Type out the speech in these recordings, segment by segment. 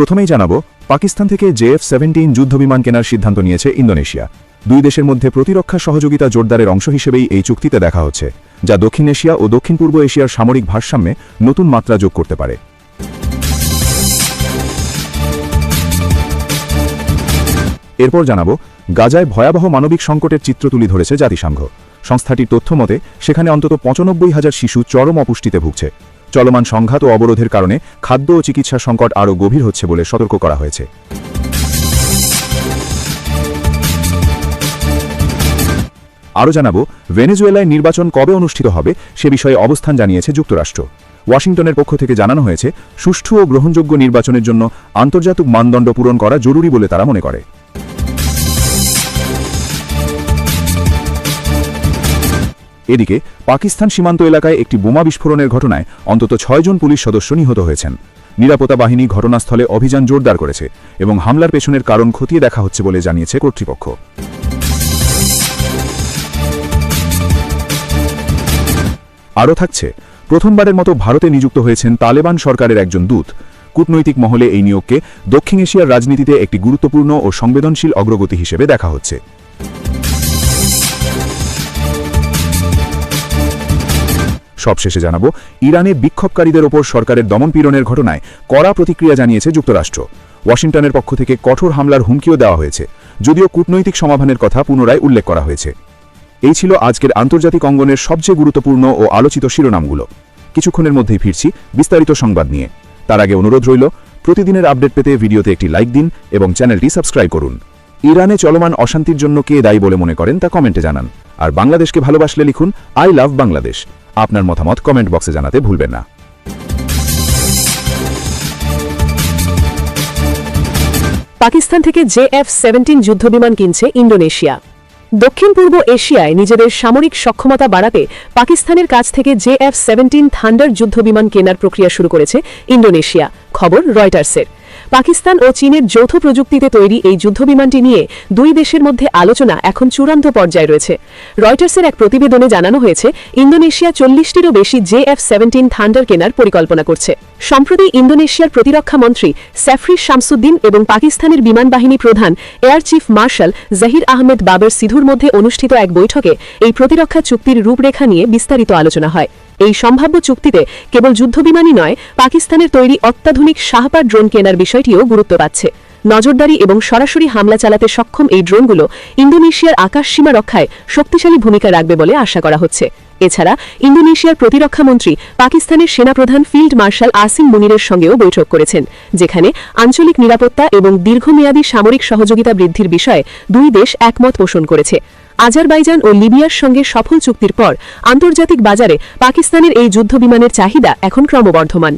প্রথমেই জানাব, পাকিস্তান থেকে জেএফ সেভেন্টিন যুদ্ধবিমান কেনার সিদ্ধান্ত নিয়েছে ইন্দোনেশিয়া। দুই দেশের মধ্যে প্রতিরক্ষা সহযোগিতা জোরদারের অংশ হিসেবেই এই চুক্তিতে দেখা হচ্ছে, যা দক্ষিণ এশিয়া ও দক্ষিণ পূর্ব এশিয়ার সামরিক ভারসাম্যে নতুন মাত্রা যোগ করতে পারে। এরপর জানাব, গাজায় ভয়াবহ মানবিক সংকটের চিত্র তুলে ধরেছে জাতিসংঘ। সংস্থাটির তথ্য মতে, সেখানে অন্তত পঁচানব্বই হাজার শিশু চরম অপুষ্টিতে ভুগছে। চলমান সংঘাত ও অবরোধের কারণে খাদ্য ও চিকিৎসা সংকট আরও গভীর হচ্ছে বলে সতর্ক করা হয়েছে। আরও জানাব, ভেনেজুয়েলায় নির্বাচন কবে অনুষ্ঠিত হবে সে বিষয়ে অবস্থান জানিয়েছে যুক্তরাষ্ট্র। ওয়াশিংটনের পক্ষ থেকে জানানো হয়েছে, সুষ্ঠু ও গ্রহণযোগ্য নির্বাচনের জন্য আন্তর্জাতিক মানদণ্ড পূরণ করা জরুরি বলে তারা মনে করে। এদিকে পাকিস্তান সীমান্ত এলাকায় একটি বোমা বিস্ফোরণের ঘটনায় অন্তত ছয়জন পুলিশ সদস্য নিহত হয়েছেন। নিরাপত্তা বাহিনী ঘটনাস্থলে অভিযান জোরদার করেছে এবং হামলার পেছনের কারণ খতিয়ে দেখা হচ্ছে বলে জানিয়েছে কর্তৃপক্ষ। আরও থাকছে, প্রথমবারের মতো ভারতে নিযুক্ত হয়েছেন তালেবান সরকারের একজন দূত। কূটনৈতিক মহলে এই নিয়োগকে দক্ষিণ এশিয়ার রাজনীতিতে একটি গুরুত্বপূর্ণ ও সংবেদনশীল অগ্রগতি হিসেবে দেখা হচ্ছে। সবশেষে জানাব, ইরানে বিক্ষোভকারীদের ওপর সরকারের দমনপীড়নের ঘটনায় কড়া প্রতিক্রিয়া জানিয়েছে যুক্তরাষ্ট্র। ওয়াশিংটনের পক্ষ থেকে কঠোর হামলার হুমকিও দেওয়া হয়েছে, যদিও কূটনৈতিক সমাধানের কথা পুনরায় উল্লেখ করা হয়েছে। এই ছিল আজকের আন্তর্জাতিক অঙ্গনের সবচেয়ে গুরুত্বপূর্ণ ও আলোচিত শিরোনামগুলো। কিছুক্ষণের মধ্যেই ফিরছি বিস্তারিত সংবাদ নিয়ে। তার আগে অনুরোধ রইল, প্রতিদিনের আপডেট পেতে ভিডিওতে একটি লাইক দিন এবং চ্যানেলটি সাবস্ক্রাইব করুন। ইরানে চলমান অশান্তির জন্য কে দায়ী বলে মনে করেন তা কমেন্টে জানান। আর বাংলাদেশকে ভালোবাসলে লিখুন, আই লাভ বাংলাদেশ। আপনার মতামত কমেন্ট বক্সে জানাতে ভুলবেন না। পাকিস্তান থেকে জেএফ সেভেন্টিন যুদ্ধবিমান কিনছে ইন্দোনেশিয়া। দক্ষিণ পূর্ব এশিয়ায় নিজেদের সামরিক সক্ষমতা বাড়াতে পাকিস্তানের কাছ থেকে জে এফ সেভেন্টিন থান্ডার যুদ্ধবিমান কেনার প্রক্রিয়া শুরু করেছে ইন্দোনেশিয়া। খবর রয়টার্সের। পাকিস্তান ও চীনের যৌথ প্রযুক্তিতে তৈরি এই যুদ্ধবিমানটি নিয়ে দুই দেশের মধ্যে আলোচনা এখন চূড়ান্ত পর্যায়ে রয়েছে। রয়টার্সের এক প্রতিবেদনে জানানো হয়েছে, ইন্দোনেশিয়া চল্লিশটিরও বেশি জেএফ সেভেন্টিন থান্ডার কেনার পরিকল্পনা করছে। সম্প্রতি ইন্দোনেশিয়ার প্রতিরক্ষা মন্ত্রী স্যাফরিস শামসুদ্দিন এবং পাকিস্তানের বিমান বাহিনী প্রধান air chief marshal Zaheer Ahmed Babar সিধুর মধ্যে অনুষ্ঠিত এক বৈঠকে এই প্রতিরক্ষা চুক্তির রূপরেখা নিয়ে বিস্তারিত আলোচনা হয়। এই সম্ভাব্য চুক্তিতে কেবল যুদ্ধবিমানই নয়, পাকিস্তানের তৈরি অত্যাধুনিক শাহপাট ড্রোন কেনার বিষয়টিও গুরুত্ব পাচ্ছে। নজরদারি এবং সরাসরি হামলা চালাতে সক্ষম এই ড্রোনগুলো ইন্দোনেশিয়ার আকাশসীমা রক্ষায় শক্তিশালী ভূমিকা রাখবে বলে আশা করা হচ্ছে। এছাড়া ইন্দোনেশিয়ার প্রতিরক্ষা মন্ত্রী, পাকিস্তানের সেনাপ্রধান ফিল্ড মার্শাল আসিম মুনিরের সঙ্গেও বৈঠক করেছেন, যেখানে আঞ্চলিক নিরাপত্তা এবং দীর্ঘমেয়াদী সামরিক সহযোগিতা বৃদ্ধির বিষয়ে দুই দেশ একমত পোষণ করেছে। আজারবাইজান ও লিবিয়ার সঙ্গে সফল চুক্তির পর আন্তর্জাতিক বাজারে পাকিস্তানের এই যুদ্ধবিমানের চাহিদা এখন ক্রমবর্ধমান।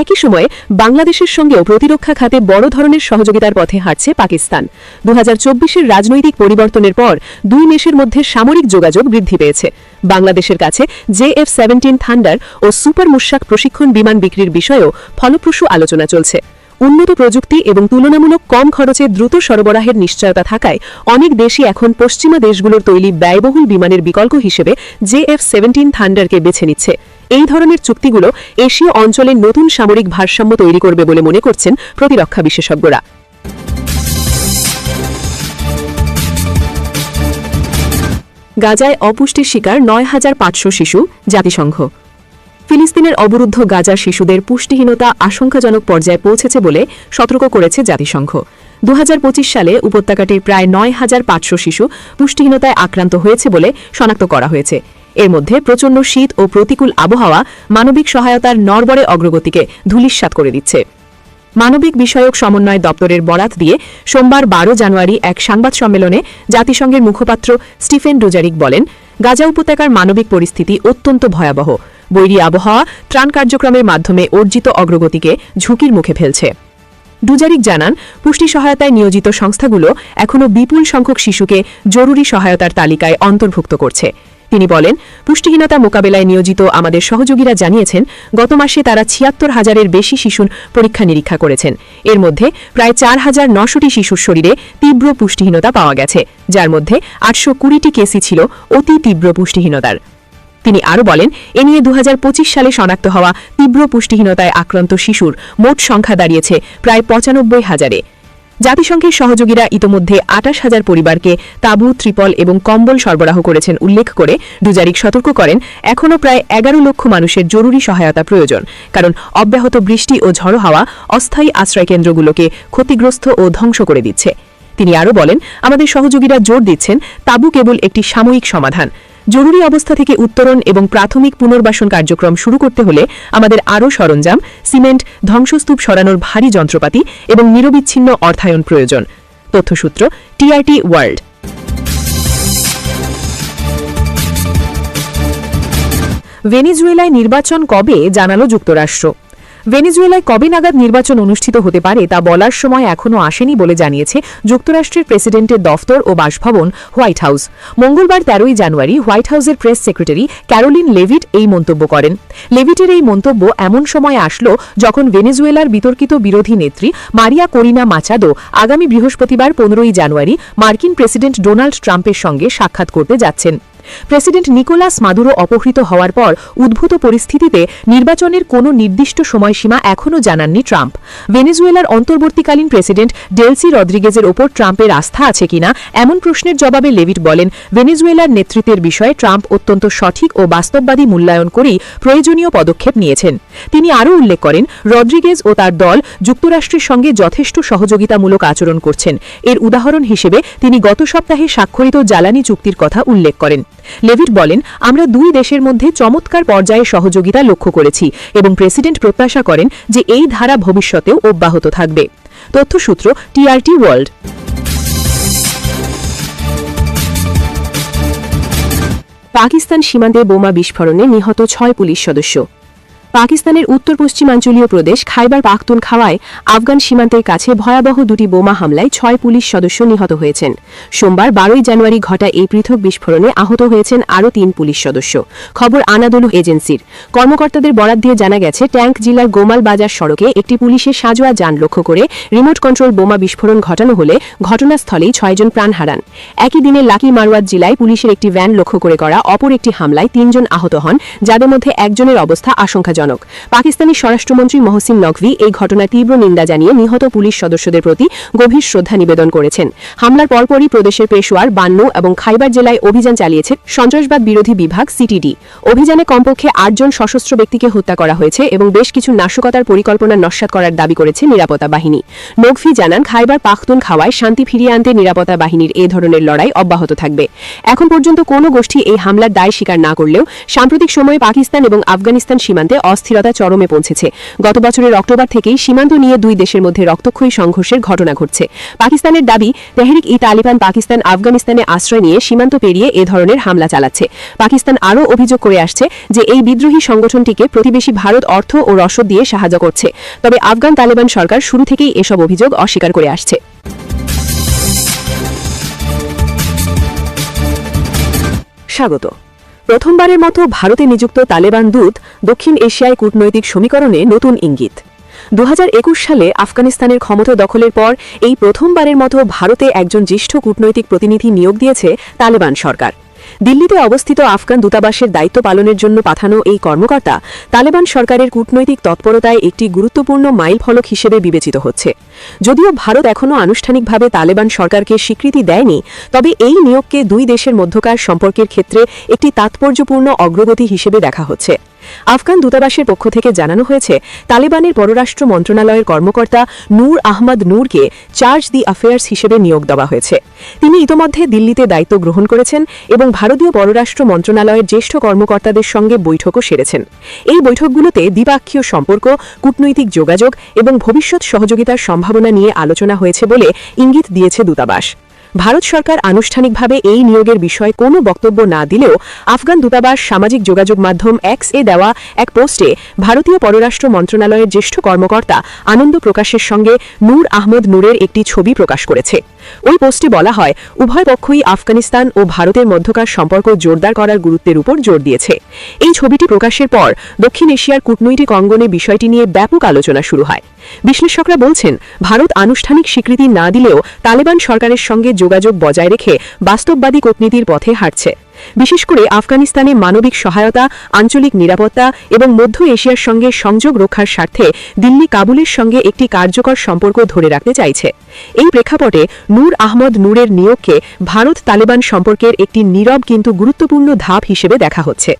একই সময়ে বাংলাদেশের সঙ্গেও প্রতিরক্ষা খাতে বড় ধরনের সহযোগিতার পথে হাঁটছে পাকিস্তান। দু হাজার রাজনৈতিক পরিবর্তনের পর দুই দেশের মধ্যে সামরিক যোগাযোগ বৃদ্ধি পেয়েছে। বাংলাদেশের কাছে জেএফ সেভেন্টিন থান্ডার ও সুপার মুশাক প্রশিক্ষণ বিমান বিক্রির বিষয়েও ফলপ্রসূ আলোচনা চলছে। উন্নত প্রযুক্তি এবং তুলনামূলক কম খরচে দ্রুত সরবরাহের নিশ্চয়তা থাকায় অনেক দেশই এখন পশ্চিমা দেশগুলোর তৈরি ব্যয়বহুল বিমানের বিকল্প হিসেবে জেএফ সেভেন্টিন থান্ডারকে বেছে নিচ্ছে। এই ধরনের চুক্তিগুলো এশীয় অঞ্চলে নতুন সামরিক ভারসাম্য তৈরি করবে বলে মনে করছেন প্রতিরক্ষা বিশেষজ্ঞরা। গাজায় অপুষ্টির শিকার নয় হাজার পাঁচশো শিশু, জাতিসংঘ। ফিলিস্তিনের অবরুদ্ধ গাজার শিশুদের পুষ্টিহীনতা আশঙ্কাজনক পর্যায়ে পৌঁছেছে বলে সতর্ক করেছে জাতিসংঘ। দু হাজার পঁচিশ সালে উপত্যকাটির প্রায় নয় হাজার পাঁচশো শিশু পুষ্টিহীনতায় আক্রান্ত হয়েছে বলে শনাক্ত করা হয়েছে। এর মধ্যে প্রচণ্ড শীত ও প্রতিকূল আবহাওয়া মানবিক সহায়তার নরবরে অগ্রগতিকে ধূলিস্বাত করে দিচ্ছে। মানবিক বিষয়ক সমন্বয় দপ্তরের বরাত দিয়ে সোমবার বারো জানুয়ারি এক সংবাদ সম্মেলনে জাতিসংঘের মুখপাত্র স্টিফেন ডুজারিক বলেন, গাজা উপত্যকার মানবিক পরিস্থিতি অত্যন্ত ভয়াবহ। বৈরী আবহাওয়া ত্রাণ কার্যক্রমের মাধ্যমে অর্জিত অগ্রগতিকে ঝুঁকির মুখে ফেলছে। ডুজারিক জানান, পুষ্টি সহায়তায় নিয়োজিত সংস্থাগুলো এখনও বিপুল সংখ্যক শিশুকে জরুরি সহায়তার তালিকায় অন্তর্ভুক্ত করছে। তিনি বলেন, পুষ্টিহীনতা মোকাবেলায় নিয়োজিত আমাদের সহযোগীরা জানিয়েছেন, গত মাসে তারা ছিয়াত্তর হাজারের বেশি শিশুর পরীক্ষা নিরীক্ষা করেছেন। এর মধ্যে প্রায় চার হাজার নশোটি শিশুর শরীরে তীব্র পুষ্টিহীনতা পাওয়া গেছে, যার মধ্যে আটশো কুড়িটি কেসই ছিল অতি তীব্র পুষ্টিহীনতার। তিনি আরও বলেন, এ নিয়ে দু হাজার পঁচিশ সালে শনাক্ত হওয়া তীব্র পুষ্টিহীনতায় আক্রান্ত শিশুর মোট সংখ্যা দাঁড়িয়েছে প্রায় পঁচানব্বই হাজারে। জাতিসংঘের সহযোগীরা ইতোমধ্যে আটাশ হাজার পরিবারকে তাঁবু, ত্রিপল এবং কম্বল সরবরাহ করেছেন উল্লেখ করে ডুজারিক সতর্ক করেন, এখনও প্রায় এগারো লক্ষ মানুষের জরুরি সহায়তা প্রয়োজন, কারণ অব্যাহত বৃষ্টি ও ঝড়ো হাওয়া অস্থায়ী আশ্রয়কেন্দ্রগুলোকে ক্ষতিগ্রস্ত ও ধ্বংস করে দিচ্ছে। তিনি আরও বলেন, আমাদের সহযোগীরা জোর দিচ্ছেন, তাঁবু কেবল একটি সাময়িক সমাধান। জরুরি অবস্থা থেকে উত্তরণ এবং প্রাথমিক পুনর্বাসন কার্যক্রম শুরু করতে হলে আমাদের আরও সরঞ্জাম, সিমেন্ট, ধ্বংসস্তূপ সরানোর ভারী যন্ত্রপাতি এবং নিরবিচ্ছিন্ন অর্থায়ন প্রয়োজন। তথ্যসূত্র টিআরটি ওয়ার্ল্ড। ভেনিজুয়েলায় নির্বাচন কবে জানালো যুক্তরাষ্ট্র? ভেনিজুয়েলায় কবে নাগাদ নির্বাচন অনুষ্ঠিত হতে পারে তা বলার সময় এখনও আসেনি বলে জানিয়েছে যুক্তরাষ্ট্রের প্রেসিডেন্টের দফতর ও বাসভবন হোয়াইট হাউস। মঙ্গলবার তেরোই জানুয়ারি হোয়াইট হাউসের প্রেস সেক্রেটারি ক্যারোলিন লেভিট এই মন্তব্য করেন। লেভিটের এই মন্তব্য এমন সময় আসলো যখন ভেনেজুয়েলার বিতর্কিত বিরোধী নেত্রী মারিয়া করিনা মাচাদো আগামী বৃহস্পতিবার পনেরোই জানুয়ারি মার্কিন প্রেসিডেন্ট ডোনাল্ড ট্রাম্পের সঙ্গে সাক্ষাৎ করতে যাচ্ছেন। প্রেসিডেন্ট নিকোলাস মাদুরো অপহৃত হওয়ার পর উদ্ভূত পরিস্থিতিতে নির্বাচনের কোনো নির্দিষ্ট সময়সীমা এখনও জানাননি ট্রাম্প। ভেনেজুয়েলার অন্তর্বর্তীকালীন প্রেসিডেন্ট ডেলসি রদ্রিগেজের ওপর ট্রাম্পের আস্থা আছে কিনা এমন প্রশ্নের জবাবে লেভিট বলেন, ভেনেজুয়েলার নেতৃত্বের বিষয়ে ট্রাম্প অত্যন্ত সঠিক ও বাস্তববাদী মূল্যায়ন করেই প্রয়োজনীয় পদক্ষেপ নিয়েছেন। তিনি আরও উল্লেখ করেন, রদ্রিগেজ ও তার দল যুক্তরাষ্ট্রের সঙ্গে যথেষ্ট সহযোগিতামূলক আচরণ করছেন। এর উদাহরণ হিসেবে তিনি গত সপ্তাহে স্বাক্ষরিত জ্বালানি চুক্তির কথা উল্লেখ করেন। লেভিট বলেন, আমরা দুই দেশের মধ্যে চমৎকার পর্যায়ে সহযোগিতা লক্ষ্য করেছি এবং প্রেসিডেন্ট প্রত্যাশা করেন যে এই ধারা ভবিষ্যতেও অব্যাহত থাকবে। তথ্যসূত্র টিআরটি ওয়ার্ল্ড। পাকিস্তান সীমান্তে বোমা বিস্ফোরণে নিহত ছয় পুলিশ সদস্য। পাকিস্তানের উত্তর পশ্চিমাঞ্চলীয় প্রদেশ খাইবার পাখতুন খাওয়ায় আফগান সীমান্তের কাছে ভয়াবহ দুটি বোমা হামলায় ছয় পুলিশ সদস্য নিহত হয়েছেন। সোমবার বারোই জানুয়ারি ঘটা এই পৃথক বিস্ফোরণে আহত হয়েছেন আরও তিন পুলিশ সদস্য। খবর আনাদলু এজেন্সির। কর্মকর্তাদের বরাদ দিয়ে জানা গেছে, ট্যাঙ্ক জেলার গোমাল বাজার সড়কে একটি পুলিশের সাজোয়া যান লক্ষ্য করে রিমোট কন্ট্রোল বোমা বিস্ফোরণ ঘটানো হলে ঘটনাস্থলেই ছয়জন প্রাণ হারান। একই দিনে লাকি মারওয়াত জেলায় পুলিশের একটি ভ্যান লক্ষ্য করে করা অপর একটি হামলায় তিনজন আহত হন, যাদের মধ্যে একজনের অবস্থা আশঙ্কাজনক। পাকিস্তানি স্বরাষ্ট্রমন্ত্রী মহসিন নকভি এই ঘটনার তীব্র নিন্দা জানিয়ে নিহত পুলিশ সদস্যদের প্রতি গভীর শ্রদ্ধা নিবেদন করেছেন। হামলার পরপরই প্রদেশের পেশোয়ার, বান্নু এবং খাইবার জেলায় অভিযান চালিয়েছে সন্ত্রাসবাদ বিরোধী বিভাগ সিটিডি। অভিযানে কমপক্ষে আটজন সশস্ত্র ব্যক্তিকে হত্যা করা হয়েছে এবং বেশ কিছু নাশকতার পরিকল্পনা নস্যাৎ করার দাবি করেছে নিরাপত্তা বাহিনী। নকভি জানান, খাইবার পাখতুন খাওয়ায় শান্তি ফিরিয়ে আনতে নিরাপত্তা বাহিনীর এ ধরনের লড়াই অব্যাহত থাকবে। এখন পর্যন্ত কোনো গোষ্ঠী এই হামলার দায় স্বীকার না করলেও সাম্প্রতিক সময়ে পাকিস্তান এবং আফগানিস্তান সীমান্তে অস্থিরতা চরমে পৌঁছেছে। গত বছরের অক্টোবর থেকেই সীমান্ত নিয়ে দুই দেশের মধ্যে রক্তক্ষয়ী সংঘর্ষের ঘটনা ঘটছে। পাকিস্তানের দাবি, তেহরিক ই তালিবান পাকিস্তান আফগানিস্তানে আশ্রয় নিয়ে সীমান্ত পেরিয়ে এ ধরনের হামলা চালাচ্ছে। পাকিস্তান আরও অভিযোগ করে আসছে যে এই বিদ্রোহী সংগঠনটিকে প্রতিবেশী ভারত অর্থ ও রসদ দিয়ে সাহায্য করছে। তবে আফগান তালেবান সরকার শুরু থেকেই এসব অভিযোগ অস্বীকার করে আসছে। স্বাগত। প্রথমবারের মতো ভারতে নিযুক্ত তালেবান দূত দক্ষিণ এশিয়ায় কূটনৈতিক সমীকরণে নতুন ইঙ্গিত। দু হাজার একুশ সালে আফগানিস্তানের ক্ষমতা দখলের পর এই প্রথমবারের মতো ভারতে একজন জ্যেষ্ঠ কূটনৈতিক প্রতিনিধি নিয়োগ দিয়েছে তালেবান সরকার। দিল্লিতে অবস্থিত আফগান দূতাবাসের দায়িত্ব পালনের জন্য পাঠানো এই কর্মকর্তা তালেবান সরকারের কূটনৈতিক তৎপরতায় একটি গুরুত্বপূর্ণ মাইল ফলক হিসেবে বিবেচিত হচ্ছে। যদিও ভারত এখনও আনুষ্ঠানিকভাবে তালেবান সরকারকে স্বীকৃতি দেয়নি, তবে এই নিয়োগকে দুই দেশের মধ্যকার সম্পর্কের ক্ষেত্রে একটি তাৎপর্যপূর্ণ অগ্রগতি হিসেবে দেখা হচ্ছে। আফগান দূতাবাসের পক্ষ থেকে জানানো হয়েছে, তালেবানের পররাষ্ট্র মন্ত্রণালয়ের কর্মকর্তা নূর আহমদ নূরকে চার্জ দি অ্যাফেয়ার্স হিসেবে নিয়োগ দেওয়া হয়েছে। তিনি ইতোমধ্যে দিল্লিতে দায়িত্ব গ্রহণ করেছেন এবং ভারতীয় পররাষ্ট্র মন্ত্রণালয়ের জ্যেষ্ঠ কর্মকর্তাদের সঙ্গে বৈঠকও সেরেছেন। এই বৈঠকগুলোতে দ্বিপাক্ষীয় সম্পর্ক, কূটনৈতিক যোগাযোগ এবং ভবিষ্যৎ সহযোগিতার সম্ভাবনা নিয়ে আলোচনা হয়েছে বলে ইঙ্গিত দিয়েছে দূতাবাস। ভারত সরকার আনুষ্ঠানিকভাবে এই নিয়োগের বিষয়ে কোনো বক্তব্য না দিলেও আফগান দূতাবাস সামাজিক যোগাযোগ মাধ্যম এক্স এ দেওয়া এক পোস্টে ভারতীয় পররাষ্ট্র মন্ত্রণালয়ের জ্যেষ্ঠ কর্মকর্তা আনন্দ প্রকাশের সঙ্গে নূর আহমদ নূরের একটি ছবি প্রকাশ করেছে। ওই পোস্টে বলা হয়, উভয় পক্ষই আফগানিস্তান ও ভারতের মধ্যকার সম্পর্ক জোরদার করার গুরুত্বের উপর জোর দিয়েছে। এই ছবিটি প্রকাশের পর দক্ষিণ এশিয়ার কূটনৈতিক অঙ্গনে বিষয়টি নিয়ে ব্যাপক আলোচনা শুরু হয়। বিশ্লেষকরা বলছেন, ভারত আনুষ্ঠানিক স্বীকৃতি না দিলেও তালেবান সরকারের সঙ্গে যোগাযোগ বজায় রেখে বাস্তববাদী কূটনীতির পথে হাঁটছে। বিশেষ করে আফগানিস্তানে মানবিক সহায়তা, আঞ্চলিক নিরাপত্তা এবং মধ্য এশিয়ার সঙ্গে সংযোগ রক্ষার স্বার্থে দিল্লি কাবুলের সঙ্গে একটি কার্যকর সম্পর্ক ধরে রাখতে চাইছে। এই প্রেক্ষাপটে নূর আহমদ নূরের নিয়োগকে ভারত তালেবান সম্পর্কের একটি নীরব কিন্তু গুরুত্বপূর্ণ ধাপ হিসেবে দেখা হচ্ছে।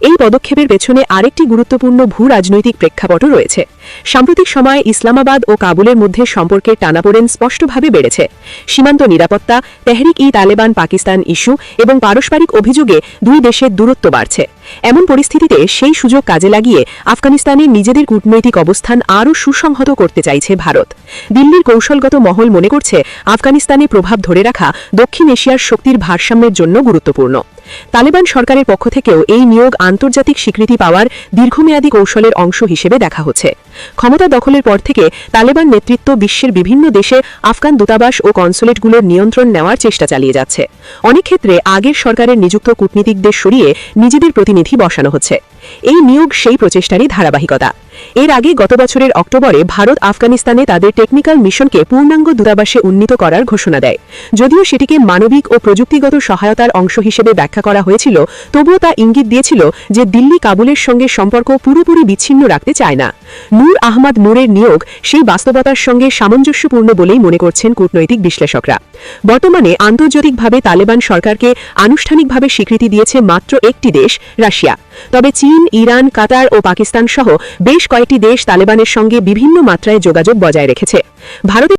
এই পদক্ষেপের পেছনে আরেকটি গুরুত্বপূর্ণ ভূ রাজনৈতিক প্রেক্ষাপটও রয়েছে। সাম্প্রতিক সময়ে ইসলামাবাদ ও কাবুলের মধ্যে সম্পর্কের টানাপোড়েন স্পষ্টভাবে বেড়েছে। সীমান্ত নিরাপত্তা তেহরিক ই তালেবান পাকিস্তান ইস্যু এবং পারস্পরিক অভিযোগে দুই দেশের দূরত্ব বাড়ছে। এমন পরিস্থিতিতে সেই সুযোগ কাজে লাগিয়ে আফগানিস্তানের নিজেদের কূটনৈতিক অবস্থান আরও সুসংহত করতে চাইছে ভারত। দিল্লির কৌশলগত মহল মনে করছে, আফগানিস্তানে প্রভাব ধরে রাখা দক্ষিণ এশিয়ার শক্তির ভারসাম্যের জন্য গুরুত্বপূর্ণ। তালেবান সরকারের পক্ষ থেকেও এই নিয়োগ আন্তর্জাতিক স্বীকৃতি পাওয়ার দীর্ঘমেয়াদী কৌশলের অংশ হিসেবে দেখা হচ্ছে। ক্ষমতা দখলের পর থেকে তালেবান নেতৃত্ব বিশ্বের বিভিন্ন দেশে আফগান দূতাবাস ও কনসুলেটগুলোর নিয়ন্ত্রণ নেওয়ার চেষ্টা চালিয়ে যাচ্ছে। অনেক ক্ষেত্রে আগের সরকারের নিযুক্ত কূটনীতিকদের সরিয়ে নিজেদের প্রতিনিধি বসানো হচ্ছে। এই নিয়োগ সেই প্রচেষ্টারই ধারাবাহিকতা। এর আগে গত বছরের অক্টোবরে ভারত আফগানিস্তানে তাদের টেকনিক্যাল মিশনকে পূর্ণাঙ্গ দূতাবাসে উন্নীত করার ঘোষণা দেয়। যদিও সেটিকে মানবিক ও প্রযুক্তিগত সহায়তার অংশ হিসেবে ব্যাখ্যা করা হয়েছিল, তবুও তা ইঙ্গিত দিয়েছিল যে দিল্লি কাবুলের সঙ্গে সম্পর্ক পুরোপুরি বিচ্ছিন্ন রাখতে চায় না। নূর আহমদ নূরের নিয়োগ সেই বাস্তবতার সঙ্গে সামঞ্জস্যপূর্ণ বলেই মনে করছেন কূটনৈতিক বিশ্লেষকরা। বর্তমানে আন্তর্জাতিকভাবে তালেবান সরকারকে আনুষ্ঠানিকভাবে স্বীকৃতি দিয়েছে মাত্র একটি দেশ, রাশিয়া। তবে চীন, ইরান, কাতার ও পাকিস্তান সহ বেশ কয়েকটি দেশ তালেবানের সঙ্গে বিভিন্ন মাত্রায় যোগাযোগ বজায় রেখেছে। ভারতের